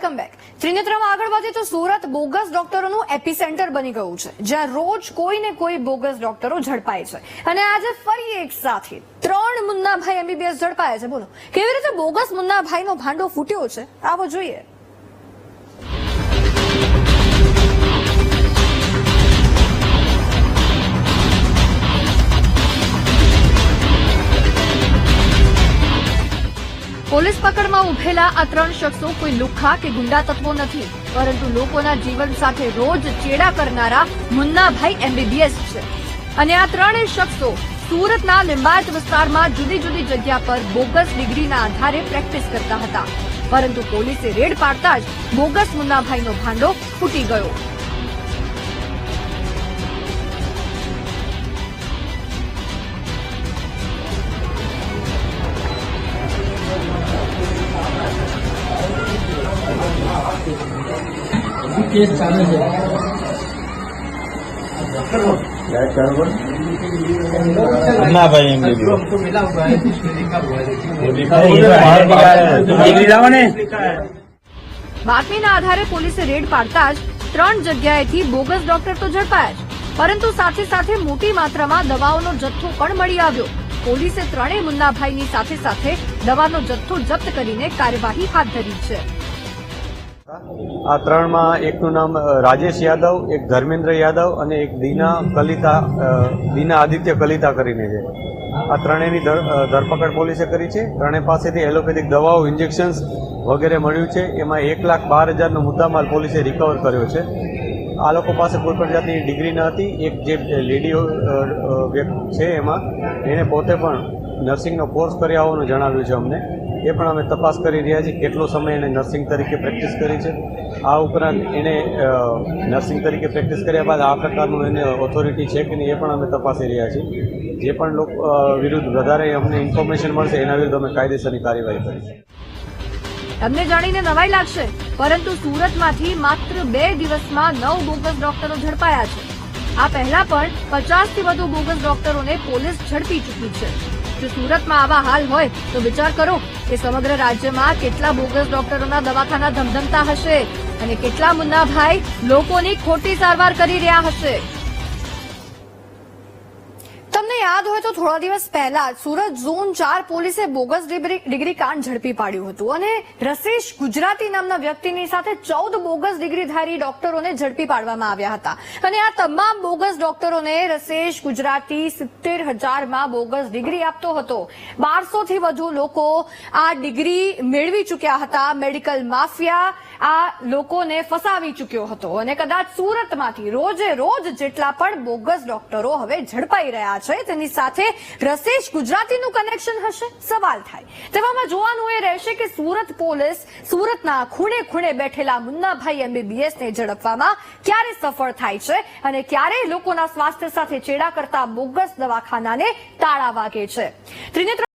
Welcome back. ત્રિનેત્રમાં આગળ વધીએ તો સુરત બોગસ ડોક્ટરોનું એપિસેન્ટર બની ગયું છે, જ્યાં રોજ કોઈ ને કોઈ બોગસ ડોક્ટરો ઝડપાય છે. અને આજે ફરી એક સાથે ત્રણ મુન્નાભાઈ એમબીબીએસ ઝડપાયા છે. બોલો, કેવી રીતે બોગસ મુન્નાભાઈનો ભાંડો ફૂટ્યો છે? આવો જોઈએ. પોલીસ પકડમાં ઉભેલા આ ત્રણ શખ્સો કોઈ લુખ્ખા કે ગુંડા તત્વો નથી, પરંતુ લોકોના જીવન સાથે રોજ ચેડા કરનારા મુન્નાભાઈ એમબીબીએસ છે. અને આ ત્રણેય શખ્સો સુરતના લિંબાયત વિસ્તારમાં જુદી જુદી જગ્યા પર બોગસ ડિગ્રીના આધારે પ્રેક્ટિસ કરતા હતા. પરંતુ પોલીસે રેડ પાડતા જ બોગસ મુન્નાભાઈનો ભાંડો ફૂટી ગયો. કેસ ચાલે છે. ના ભાઈ એમ બાતમીના આધારે પોલીસે રેડ પાડતા જ ત્રણ જગ્યાએથી બોગસ ડોક્ટર તો ઝડપાયા જ પરંતુ સાથે સાથે મોટી માત્રામાં દવાઓનો જથ્થો પણ મળી આવ્યો. પોલીસે ત્રણેય મુન્નાભાઈની સાથે સાથે દવાનો જથ્થો જપ્ત કરીને કાર્યવાહી હાથ ધરી છે. આ ત્રણમાં એકનું નામ રાજેશ યાદવ, એક ધર્મેન્દ્ર યાદવ અને એક દીના કલિતા દીના આદિત્ય કલિતા કરીને છે. આ ત્રણેયની ધરપકડ પોલીસે કરી છે. ત્રણેય પાસેથી એલોપેથિક દવાઓ, ઇન્જેક્શન્સ વગેરે મળ્યું છે. એમાં એક લાખ બાર હજારનો મુદ્દામાલ પોલીસે રિકવર કર્યો છે. આ લોકો પાસે કોઈ પણ જાતની ડિગ્રી ન હતી. એક જે લેડી છે એમાં એણે પોતે પણ નર્સિંગનો કોર્સ કર્યા હોવાનું જણાવ્યું છે અમને. એ પણ અમે તપાસ કરી રહ્યા છીએ કેટલો સમય એણે નર્સિંગ તરીકે પ્રેક્ટિસ કરી છે. આ ઉપરાંત એણે નર્સિંગ તરીકે પ્રેક્ટિસ કર્યા બાદ આ પ્રકારનું એને ઓથોરિટી છે કે નહીં એ પણ અમે તપાસી રહ્યા છીએ. જે પણ લોકો વિરુદ્ધ વધારે અમને ઇન્ફોર્મેશન મળશે એના વિરુદ્ધ અમે કાયદેસરની કાર્યવાહી કરીશું. તમને જાણીને નવાઈ લાગશે, પરંતુ સુરતમાંથી માત્ર બે દિવસમાં નવ બોગસ ડોક્ટરો ઝડપાયા છે. આ પહેલા પણ પચાસથી વધુ બોગસ ડોક્ટરોને પોલીસ ઝડપી ચૂકી છે. જો સુરતમાં આવા હાલ હોય, તો વિચાર કરો કે સમગ્ર રાજ્યમાં કેટલા બોગસ ડોક્ટરોના દવાખાના ધમધમતા હશે અને કેટલા મુન્નાભાઈ લોકોની ખોટી સારવાર કરી રહ્યા હશે. તમને યાદ હોય તો થોડા દિવસ પહેલા સુરત ઝોન ચાર પોલીસે બોગસ ડિગ્રી કાંડ ઝડપી પાડ્યું હતું અને રસેશ ગુજરાતી નામના વ્યક્તિની સાથે ચૌદ બોગસ ડિગ્રીધારી ડોક્ટરોને ઝડપી પાડવામાં આવ્યા હતા. અને આ તમામ બોગસ ડોક્ટરોને રસેશ ગુજરાતી સિત્તેર હજારમાં બોગસ ડિગ્રી આપતો હતો. બારસોથી વધુ લોકો આ ડિગ્રી મેળવી ચૂક્યા હતા. મેડિકલ માફિયા આ લોકોને ફસાવી ચૂક્યો હતો. અને કદાચ સુરતમાંથી રોજે રોજ જેટલા પણ બોગસ ડોક્ટરો હવે ઝડપાઈ રહ્યા છે તેની સાથે રસેશ ગુજરાતીનું કનેક્શન હશે? સવાલ થાય. તેવામાં જોવાનું એ રહેશે કે સુરત પોલીસ સુરતના ખૂણે ખૂણે બેઠેલા મુન્નાભાઈ એમબીબીએસને ઝડપવામાં ક્યારે સફળ થાય છે અને ક્યારે લોકોના સ્વાસ્થ્ય સાથે ચેડા કરતા બોગસ દવાખાનાને તાળા વાગે છે. ત્રિનેત્ર